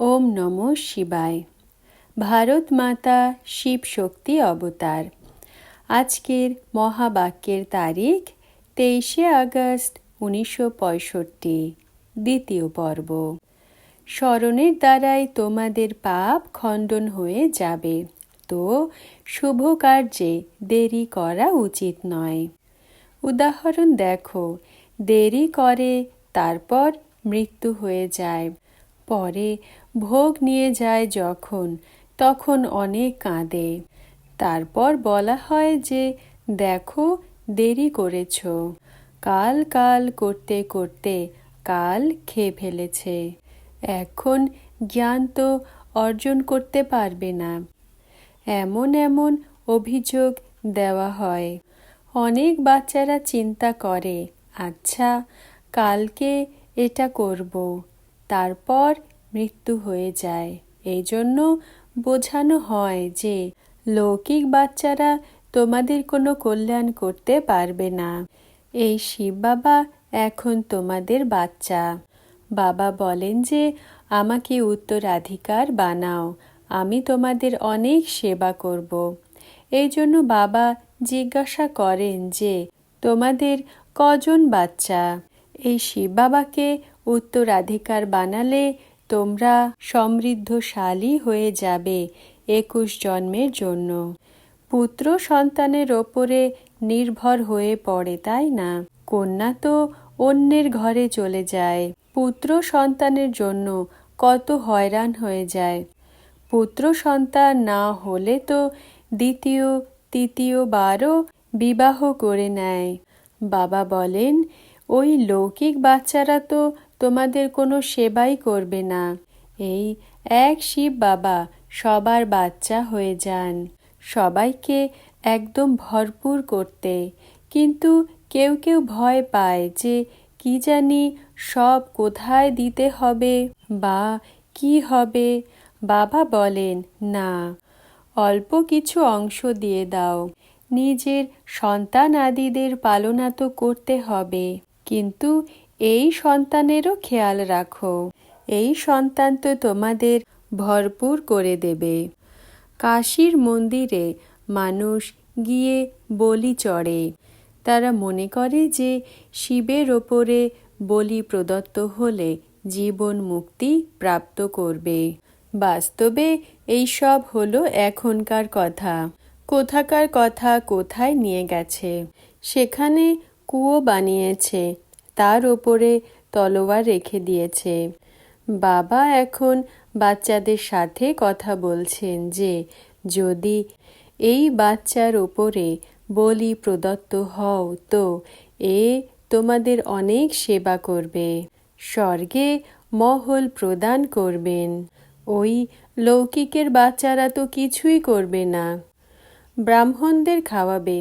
ওম নম শিবায়। ভারত মাতা শিব শক্তি অবতার। আজকের মহাবাক্যের তারিখ তেইশে আগস্ট উনিশশো পঁয়ষট্টি, দ্বিতীয় পর্ব। স্মরণের দ্বারাই তোমাদের পাপ খণ্ডন হয়ে যাবে। তো শুভ কার্যে দেরি করা উচিত নয়। উদাহরণ দেখো, দেরি করে তারপর মৃত্যু হয়ে যায়। পরে ভোগ নিয়ে যায় যখন, তখন অনেক কাঁদে। তারপর বলা হয় যে, দেখো, দেরি করেছ। কাল কাল করতে করতে কাল খেয়ে ফেলেছে। এখন জ্ঞান তো অর্জন করতে পারবে না। এমন এমন অভিযোগ দেওয়া হয়। অনেক বাচ্চারা চিন্তা করে আচ্ছা কালকে এটা করব। তারপর মৃত্যু হয়ে যায়। এই জন্য বোঝানো হয় যে, লৌকিক বাচ্চারা তোমাদের কোনো কল্যাণ করতে পারবে না। এই শিব বাবা এখন তোমাদের বাচ্চা। বাবা বলেন যে, আমাকে উত্তরাধিকার বানাও, আমি তোমাদের অনেক সেবা করব। এই জন্য বাবা জিজ্ঞাসা করেন যে, তোমাদের কজন বাচ্চা? এই শিব বাবাকে উত্তরাধিকার বানালে তোমরা সমৃদ্ধশালী হয়ে যাবে একুশ জন্মের জন্য। পুত্র সন্তানের ওপরে নির্ভর হয়ে পড়ে, তাই না? কন্যা তো অন্যের ঘরে চলে যায়। পুত্র সন্তানের জন্য কত হয়রান হয়ে যায়। পুত্র সন্তান না হলে তো দ্বিতীয় তৃতীয়বারও বিবাহ করে নেয়। বাবা বলেন, ওই লৌকিক বাচ্চারা তো তোমাদের কোনো সেবাই করবে না। এই এক শিব বাবা সবার বাচ্চা হয়ে যান। সবাইকে একদম ভরপুর করতে। কিন্তু কেউ কেউ ভয় পায় যে কি জানি সব কোথায় দিতে হবে বা কি হবে। বাবা বলেন, না, অল্প কিছু অংশ দিয়ে দাও। নিজের সন্তান আদিদের পালনা তো করতে হবে। কিন্তু এই সন্তানেরও খেয়াল রাখো। এই সন্তান তো তোমাদের ভরপুর করে দেবে। কাশীর মন্দিরে মানুষ গিয়ে বলি চড়ে। তারা মনে করে যে শিবের ওপরে বলি প্রদত্ত হলে জীবন মুক্তি প্রাপ্ত করবে। বাস্তবে এইসব হলো এখনকার কথা। কোথাকার কথা কোথায় নিয়ে গেছে? সেখানে কুয়ো বানিয়েছে। তার ওপরে তলোয়ার রেখে দিয়েছে। বাবা এখন বাচ্চাদের সাথে কথা বলছেন যে, যদি এই বাচ্চার ওপরে বলি প্রদত্ত হও, তো এ তোমাদের অনেক সেবা করবে। স্বর্গে মহল প্রদান করবেন। ওই লৌকিকের বাচ্চারা তো কিছুই করবে না। ব্রাহ্মণদের খাওয়াবে।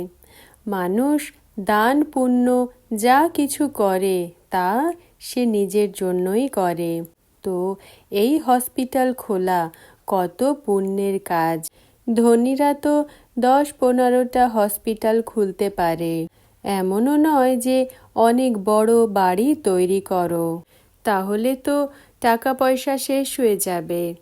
মানুষ দান, পুণ্য, যা কিছু করে, তা সে নিজের জন্যই করে। তো এই হসপিটাল খোলা, কত পুণ্যের কাজ। ধনীরা তো দশ পনেরোটা হসপিটাল খুলতে পারে। এমনও নয় যে অনেক বড় বাড়ি তৈরি করো। তাহলে তো টাকা পয়সা শেষ হয়ে যাবে।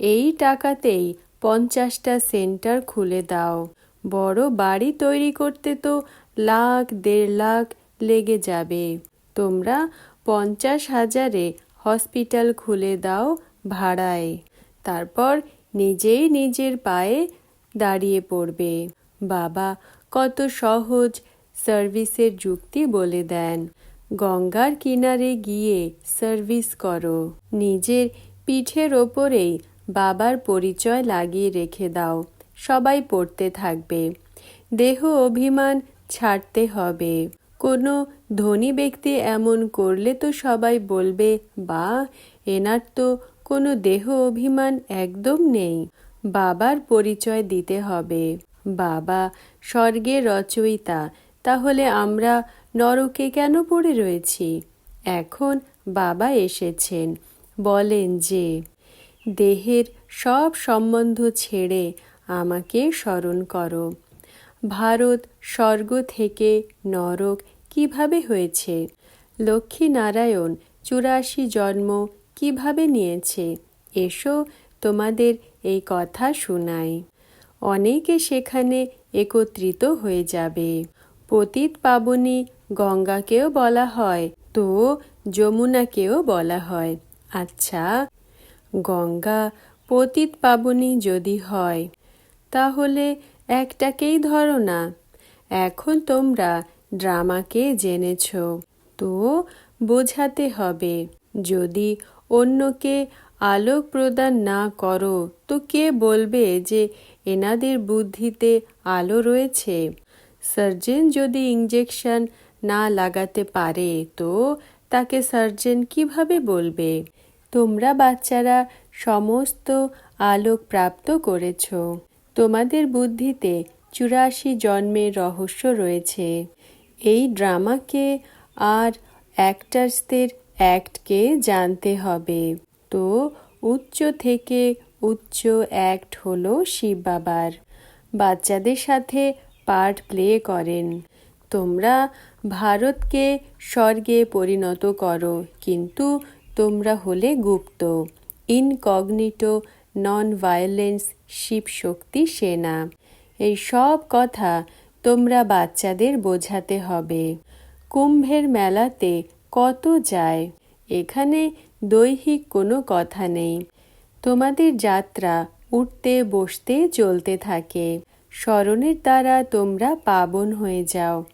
এই টাকাতেই পঞ্চাশটা সেন্টার খুলে দাও। বড় বাড়ি তৈরি করতে তো লাখ, দেড় লাখ লেগে যাবে। তোমরা পঞ্চাশ হাজারে হসপিটাল খুলে দাও ভাড়ায়। তারপর নিজেই নিজের পায়ে দাঁড়িয়ে পড়বে। বাবা কত সহজ সার্ভিসের যুক্তি বলে দেন। গঙ্গার কিনারে গিয়ে সার্ভিস করো। নিজের পিঠের ওপরেই বাবার পরিচয় লাগিয়ে রেখে দাও। সবাই পড়তে থাকবে। দেহ অভিমান ছাড়তে হবে। কোনো ধনী ব্যক্তি এমন করলে তো সবাই বলবে, বা, এনার তো কোনো দেহ অভিমান একদম নেই। বাবার পরিচয় দিতে হবে। বাবা স্বর্গের রচয়িতা, তাহলে আমরা নরকে কেন পড়ে রয়েছি? এখন বাবা এসেছেন। বলেন যে, দেহের সব সম্বন্ধ ছেড়ে আমাকে স্মরণ করো। ভারত স্বর্গ থেকে নরক কীভাবে হয়েছে? লক্ষ্মী নারায়ণ চুরাশি জন্ম কীভাবে নিয়েছে? এসো তোমাদের এই কথা শোনাই। অনেকে সেখানে একত্রিত হয়ে যাবে। পতিত পাবনী গঙ্গাকেও বলা হয়, তো যমুনাকেও বলা হয়। আচ্ছা গঙ্গা পতিত পাবনী যদি হয় তাহলে একটাকেই ধরো না। এখন তোমরা ড্রামাকে জেনেছ, তো বোঝাতে হবে, যদি অন্যকে আলোক প্রদান না করো, তো কে বলবে যে এনাদের বুদ্ধিতে আলো রয়েছে? সার্জেন যদি ইঞ্জেকশন না লাগাতে পারে, তো তাকে সার্জেন কীভাবে বলবে? তোমরা বাচ্চারা সমস্ত আলোক প্রাপ্ত করেছ। তোমাদের বুদ্ধিতে চুরাশি জন্মের রহস্য রয়েছে। এই ড্রামাকে আর অ্যাক্টার্সদের অ্যাক্টকে জানতে হবে। তো, উচ্চ থেকে উচ্চ অ্যাক্ট হলো শিব বাবার। বাচ্চাদের সাথে পার্ট প্লে করেন। তোমরা ভারতকে স্বর্গে পরিণত করো, কিন্তু তোমরা হলে গুপ্ত। Incognito non violence Shiv Shakti Sena. এই সব কথা তোমরা বাচ্চাদের বোঝাতে হবে। কুম্ভের মেলাতে কত যায়? এখানে দৈহিক কোনো কথা নেই। তোমাদের যাত্রা উঠতে, বসতে, চলতে থাকে। স্মরণের দ্বারা তোমরা পাবন হয়ে যাও।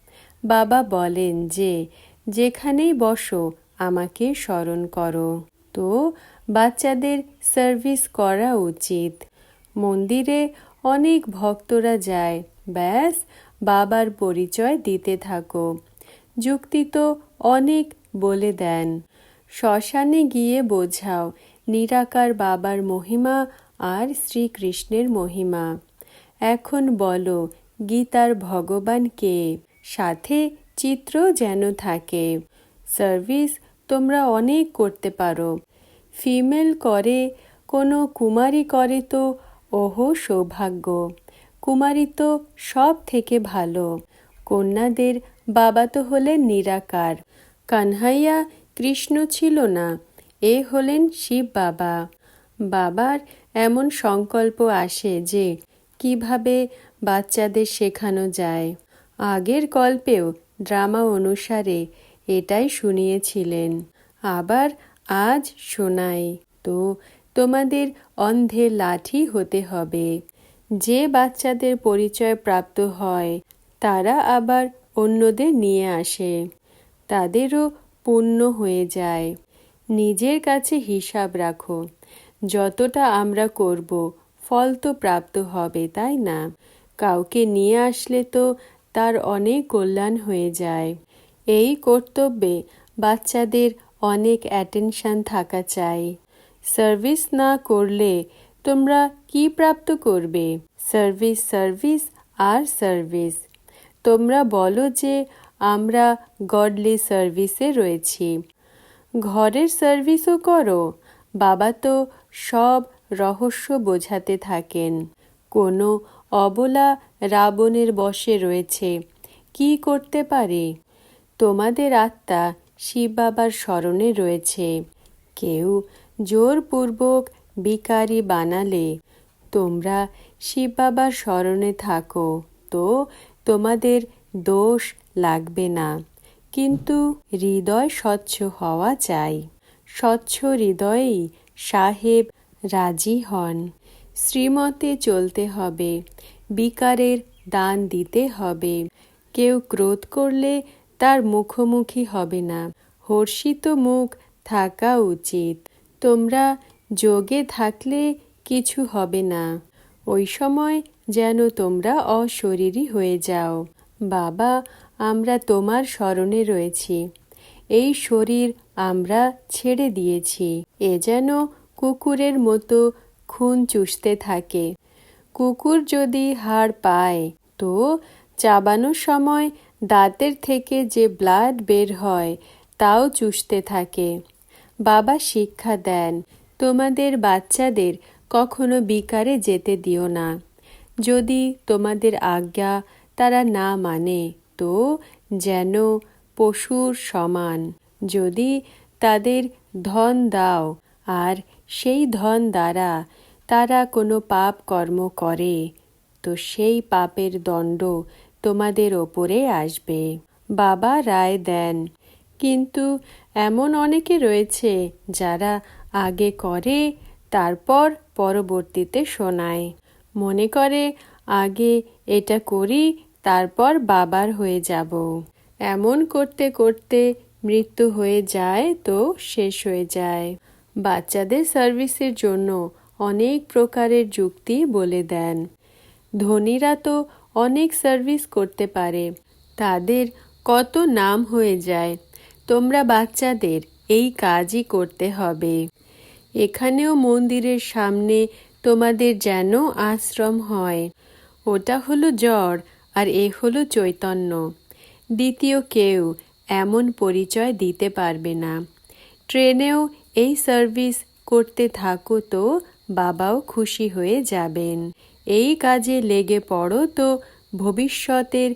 বাবা বলেন যে, যেখানেই বসো, আমাকে স্মরণ করো। তো বাচ্চাদের সার্ভিস করা উচিত। মন্দিরে অনেক ভক্তরা যায়। ব্যাস, বাবার পরিচয় দিতে থাকো। যুক্তি তো অনেক বলে দেন। শ্মশানে গিয়ে বোঝাও, নিরাকার বাবার মহিমা আর শ্রীকৃষ্ণের মহিমা। এখন বলো, গীতার ভগবান কে? সাথে চিত্র যেন থাকে। সার্ভিস, তোমরা অনেক করতে পারো। ফিমেল করে, কোনো কুমারী করে তো ওহো সৌভাগ্য, কুমারী তো সব থেকে ভালো। কন্যাদের বাবা তো হলেন নিরাকার, কানহাইয়া কৃষ্ণ ছিল না, এ হলেন শিব বাবা। বাবার এমন সংকল্প আসে যে কীভাবে বাচ্চাদের শেখানো যায়। আগের কল্পেও ড্রামা অনুসারে এটাই শুনিয়েছিলেন, আবার আজ শোনাই। তো তোমাদের অন্ধে লাঠি হতে হবে। যে বাচ্চাদের পরিচয় প্রাপ্ত হয়, তারা আবার অন্যদের নিয়ে আসে। তাদেরও পূর্ণ হয়ে যায়। নিজের কাছে হিসাব রাখো। যতটা আমরা করব, ফল তো প্রাপ্ত হবে, তাই না? কাউকে নিয়ে আসলে তো তার অনেক কল্যাণ হয়ে যায়। এই কর্তব্যে বাচ্চাদের অনেক অ্যাটেনশন থাকা চাই। সার্ভিস না করলে তোমরা কি প্রাপ্ত করবে? সার্ভিস সার্ভিস আর সার্ভিস। তোমরা বলো যে আমরা গডলি সার্ভিসে রয়েছি। ঘরের সার্ভিসও করো। বাবা তো সব রহস্য বোঝাতে থাকেন। কোনো অবলা রাবণের বসে রয়েছে। কি করতে পারে? তোমাদের আত্মা শিব বাবার স্মরণে রয়েছে। কেউ জোরপূর্বক বিকারি বানালে, তোমরা শিব বাবার স্মরণে থাকো, তো তোমাদের দোষ লাগবে না। কিন্তু হৃদয় স্বচ্ছ হওয়া চাই। স্বচ্ছ হৃদয়েই সাহেব রাজি হন। শ্রীমতে চলতে হবে বিকারের দান দিতে হবে। কেউ ক্রোধ করলে তার মুখোমুখি হবে না। হর্ষিত মুখ থাকা উচিত। তোমরা যোগে থাকলে কিছু হবে না। ওই সময় যেন তোমরা অশরীরী হয়ে যাও। বাবা, আমরা তোমার স্মরণে রয়েছি। এই শরীর আমরা ছেড়ে দিয়েছি। এ যেন কুকুরের মতো খুন চুষতে থাকে। কুকুর যদি হাড় পায়, তো চাবানোর সময় দাঁতের থেকে যে ব্লাড বের হয়, তাও চুষতে থাকে। বাবা শিক্ষা দেন। তোমাদের বাচ্চাদের কখনো বিকারে যেতে দিও না। যদি তোমাদের আজ্ঞা তারা না মানে তো যেন পশুর সমান। যদি তাদের ধন দাও, আর সেই ধন দ্বারা তারা কোনো পাপ কর্ম করে, তো সেই পাপের দণ্ড তোমাদের ওপরে আসবে। বাবা রায় দেন কিন্তু এমন অনেকে রয়েছে যারা আগে করে, তারপর পরবর্তীতে শোনায়। মনে করে, আগে এটা করি, তারপর বাবার হয়ে যাব। এমন করতে করতে মৃত্যু হয়ে যায় তো শেষ হয়ে যায়। বাচ্চাদের সার্ভিসের জন্য অনেক প্রকারের যুক্তি বলে দেন। ধনীরা তো অনেক সার্ভিস করতে পারে। তাদের কত নাম হয়ে যায় তোমরা বাচ্চাদের এই কাজই করতে হবে। এখানেও মন্দিরের সামনে তোমাদের যেন আশ্রম হয়। ওটা হলো জ্বর, আর এ হলো চৈতন্য। দ্বিতীয় কেউ এমন পরিচয় দিতে পারবে না। ট্রেনেও এই সার্ভিস করতে থাকো তো বাবাও খুশি হয়ে যাবেন। এই কাজে লেগে পড়ো তো ভবিষ্যতের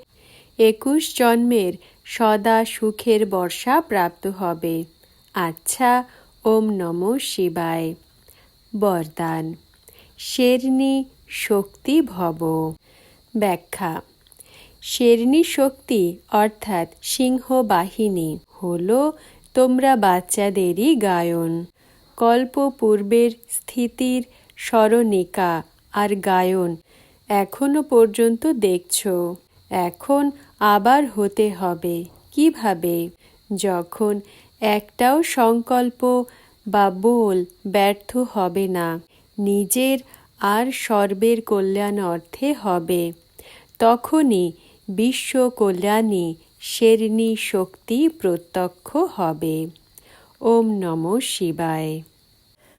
একুশ জন্মের সদা সুখের বর্ষা প্রাপ্ত হবে। আচ্ছা ওম নম শিবায়। বরদান। শেরনি শক্তি ভব। ব্যাখ্যা। শেরনি শক্তি অর্থাৎ সিংহ বাহিনী হল তোমরা বাচ্চাদেরই গায়ন। কল্প পূর্বের স্থিতির স্মরণিকা আর গায়ন এখনও পর্যন্ত দেখছ। এখন আবার হতে হবে। কীভাবে? যখন একটাও সংকল্প বা বোল ব্যর্থ হবে না, নিজের আর সর্বের কল্যাণ অর্থে হবে। তখনই বিশ্ব কল্যাণী শেরনি শক্তি প্রত্যক্ষ হবে। ওম নম শিবায়।